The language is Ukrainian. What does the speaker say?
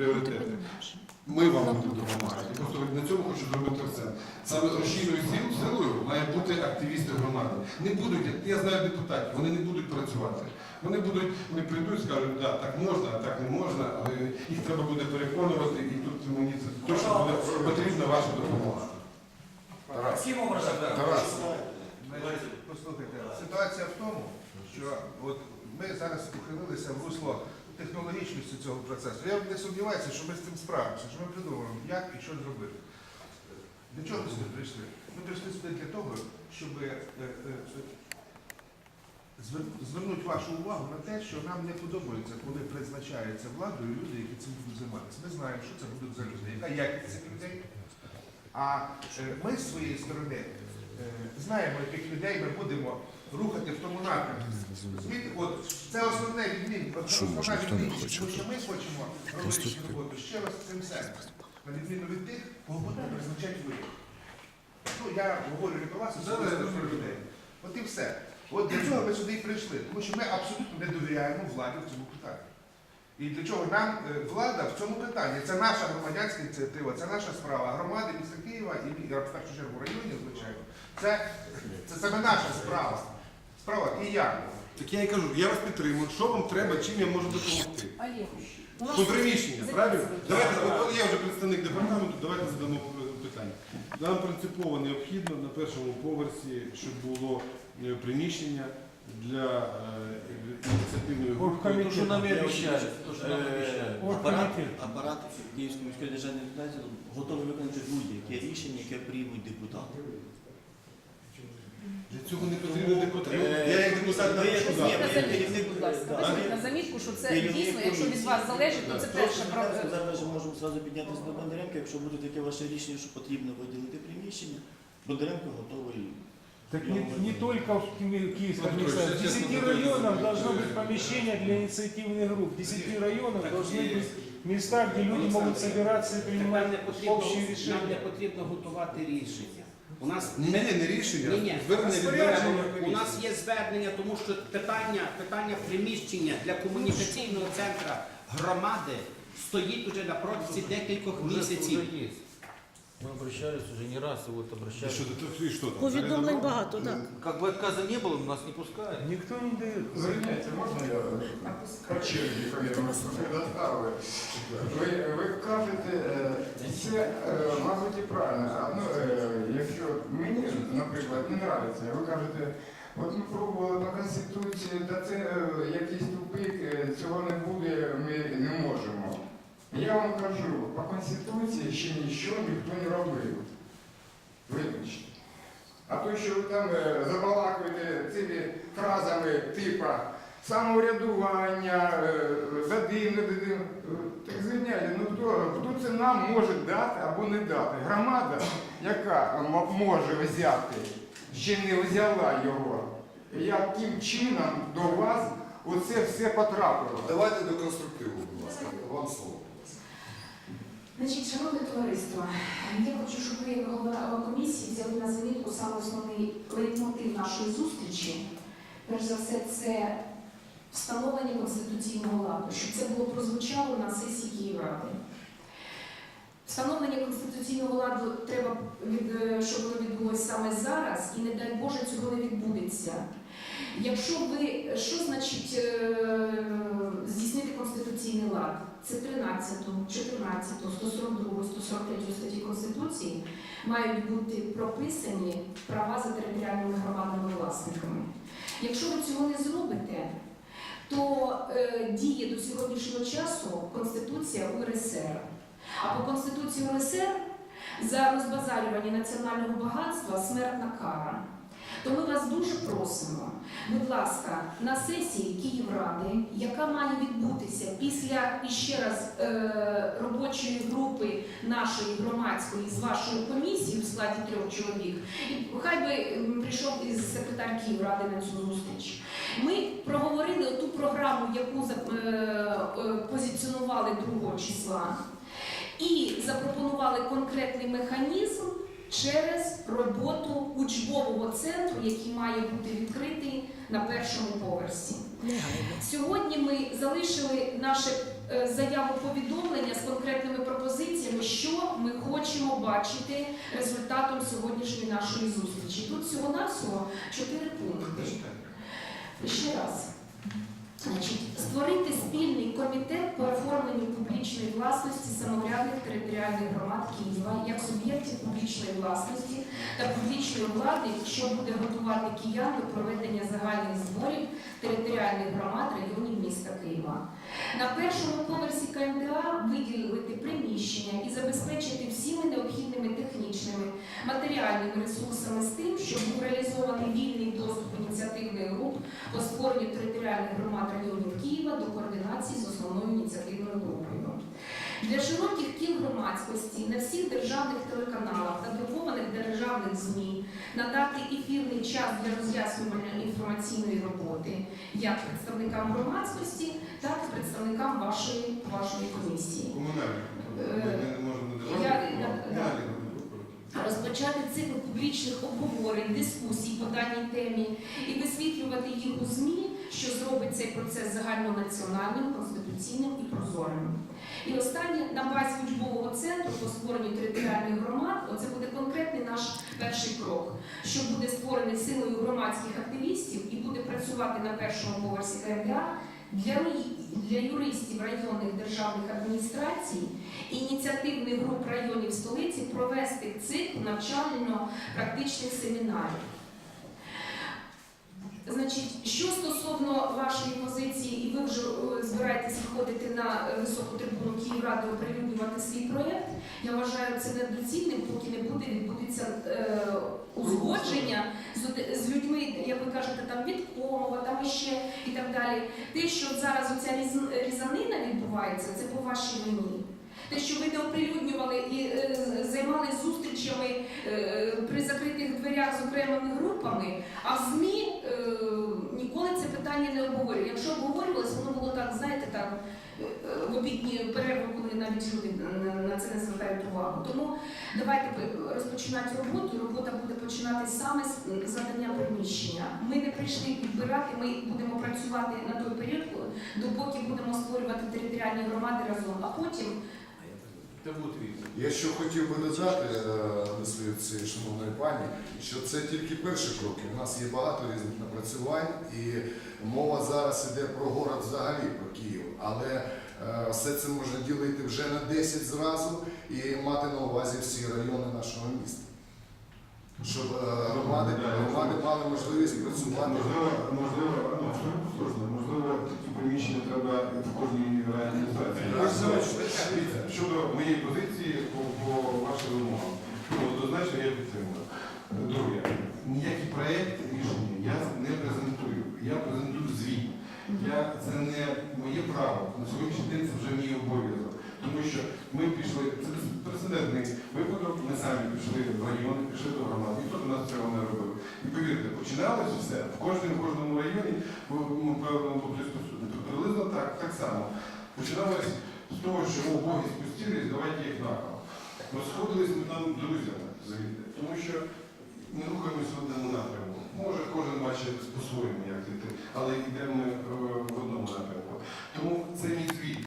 пріоритети. Ми вам будемо допомагати. Просто на цьому хочу зробити акцент. Саме рушійною сил- силою має бути активісти громади. Не будуть, я знаю депутатів, вони не будуть працювати. Вони будуть, вони прийдуть, і скажуть, да, так можна, а так не можна, але їх треба буде переконувати, і тут мені це точно буде потрібна ваша допомога. Тарас. Тарас. Тарас. Послухайте, ситуація в тому, що от ми зараз ухилилися в русло технологічності цього процесу. Я не сумніваюся, що ми з цим справимося, що ми придумаємо, як і що зробити. Для чого ми сюди прийшли? Ми прийшли сюди для того, щоб е, е, звер- звернути вашу увагу на те, що нам не подобається, коли призначаються владою люди, які цим будуть займатися. Ми знаємо, що це будуть за люди, яка якість цих людей. А е, ми з своєї сторони знаємо, яких людей ми будемо рухати в тому напрямку. От це основне Що, основна ніхто не відмінність, хоче? Тому що ми хочемо робити цю роботу ще раз цим сенсом. На відміну від тих, кого будете призначати ви. Ну, я говорю не про вас, а особисто про людей. От і все. От для чого ми сюди і прийшли? Тому що ми абсолютно не довіряємо владі в цьому питанні. І для чого нам е, влада в цьому питанні? Це наша громадянська ініціатива, це наша справа. Громади міста Києва і в першу чергу районів, звичайно. Це, це саме наша справа. Справа і я. Так я і кажу, я вас підтримую. Що вам треба, чим я можу допомогти? По приміщення, правильно? Давайте, от, от я вже представник департаменту, давайте задамо питання. Нам принципово необхідно на першому поверсі, щоб було е, приміщення для е, ініціативної групи. То, что нам и обещали. То, что нам Е, обещали. Апарат, апарат Київської міської державної адміністрації готовий виконати будь-яке рішення, яке приймуть депутати. Для цього не потрібно депутат. Е, Я як депутат як- напишу ні. На замітку, будь ласка. Да. На замітку, що це Керівник дійсно, якщо від вас залежить, то це Трошки перша про зараз вже можемо зразу піднятися до Бондаренка, якщо буде таке ваше рішення, що потрібно виділити приміщення, Бондаренко готовий. Так не, не только в Ки- Киевской Петрович, администрации. В я честно 10 говорю, районах я- должно быть помещение для инициативных групп. В 10 районах должны быть места, где люди могут собираться и Тепер принимать не потрібно, общие нам не решения. потрібно готувати рішення. У нас Ні, ні, не рішення, Ні, ні. звернення від мене. У нас є звернення, тому що питання, питання приміщення для комунікаційного центру громади стоїть уже на протязі декількох місяців. Мы обращались уже не раз, и вот І обращались. що, то- і що там? Повідомлень багато, так. Как бы отказа не было, нас не пускают. Никто не дает. Звільняйте, можна я по черзі повідомлю предоставили? Ви, ви кажете, е, це, е, мабуть, і правильно. А, ну, е, якщо мені, наприклад, не подобається, ви кажете, от ми пробували на Конституції, та це е, якийсь тупик, е, цього не буде, ми не можемо. Я вам кажу, по Конституції ще нічого ніхто не робив. Вибачте. А то, що ви там е, забалакуєте цими фразами типа самоврядування, е, дадим, не дадим, е, так звиняйте, ну хто, хто це нам може дати або не дати? Громада, яка може взяти, ще не взяла його. Яким чином до вас оце все потрапило? Давайте до конструктиву, будь ласка. Вам слово. Значить, шановне товариство, я хочу, щоб ви, голова комісії, взяли на замітку саме основний лейтмотив нашої зустрічі. Перш за все, це встановлення конституційного ладу, щоб це було прозвучало на сесії Київради. Встановлення конституційного ладу треба, е, щоб воно відбулося саме зараз, і не дай Боже, цього не відбудеться. Якщо ви що значить е, здійснити конституційний лад? Це 13, 14, 142, 143 статті Конституції мають бути прописані права за територіальними громадними власниками. Якщо ви цього не зробите, то е, діє до сьогоднішнього часу Конституція УРСР. А по Конституції УРСР за розбазарювання національного багатства смертна кара. То ми вас дуже просимо, будь ласка, на сесії Київради, яка має відбутися після іще раз е, робочої групи нашої громадської з вашою комісією в складі трьох чоловік, і хай би прийшов із секретар Київради на цю зустріч. Ми проговорили ту програму, яку е, е, позиціонували 2 числа, і запропонували конкретний механізм через роботу учбового центру, який має бути відкритий на першому поверсі. Сьогодні ми залишили наше е, заяву повідомлення з конкретними пропозиціями, що ми хочемо бачити результатом сьогоднішньої нашої зустрічі. Тут всього-навсього чотири пункти. Ще раз. Власності самоврядних територіальних громад Києва як суб'єктів публічної власності та публічної влади, що буде готувати киян до проведення загальних зборів територіальних громад районів міста Києва. На першому поверсі КМДА виділити приміщення і забезпечити всіми необхідними технічними матеріальними ресурсами з тим, щоб був реалізований вільний доступ ініціативних груп по створенню територіальних громад районів Києва до координації з основною ініціативною групою. Для широких кіл громадськості на всіх державних телеканалах та друкованих державних ЗМІ надати ефірний час для роз'яснювання інформаційної роботи як представникам громадськості, так і представникам вашої, вашої комісії. Комунальні. Е, розпочати цикл публічних обговорень, дискусій по даній темі і висвітлювати їх у ЗМІ, що зробить цей процес загальнонаціональним, конституційним і прозорим. І останнє на базі учбового центру по створенню територіальних громад, оце буде конкретний наш перший крок, що буде створений силою громадських активістів і буде працювати на першому поверсі КМДА для, для юристів районних державних адміністрацій ініціативних груп районів столиці провести цикл навчально-практичних семінарів. Значить, що стосовно вашої позиції, і ви вже е, збираєтесь виходити на високу трибуну Київради оприлюднювати свій проєкт, я вважаю це недоцільним, поки не буде відбудеться е, узгодження з, з людьми, як ви кажете, там від Комова, там іще і так далі. Те, що зараз оця різ- різанина відбувається, це по вашій вині. Те, що ви не оприлюднювали і е, займалися зустрічами е, при закритих дверях з окремими групами, а в ЗМІ е, ніколи це питання не обговорювали. Якщо обговорювалося, воно було так, знаєте, там е, в обідні перерви, коли навіть люди на, це не звертають увагу. Тому давайте розпочинати роботу. Робота буде починатися саме з задання приміщення. Ми не прийшли підбирати, ми будемо працювати на той період, допоки будемо створювати територіальні громади разом, а потім. Я що хотів би додати е, до своєї цієї шановної пані, що це тільки перші кроки. У нас є багато різних напрацювань, і мова зараз іде про город взагалі, про Київ. Але е, все це можна ділити вже на 10 зразу і мати на увазі всі райони нашого міста. Щоб е, громади, громади мали можливість працювати. Можливо, можливо, ну, абсолютно слушно, можливо, такі приміщення треба в кожній адміністрації. Дивіться, Щодо моєї позиції по, по вашим вимогам, ну, однозначно я підтримую. Друге, ніякий проєкт рішення я не презентую. Я презентую звіт. Я, це не моє право. На сьогоднішній день це вже мій обов'язок. Тому що ми пішли, це прецедентний випадок, ми самі пішли в райони, пішли до громади, ніхто до нас цього не робив. І повірте, починалося все в кожному, кожному районі, в в певному приблизно так, так само. Починалось з того, що о, боги спустились, давайте їх накал. Розходились ми там друзями звідти, тому що ми рухаємося в одному напрямку. Може, кожен бачить по-своєму, як йти, але йдемо е, в одному напрямку. Тому це мій.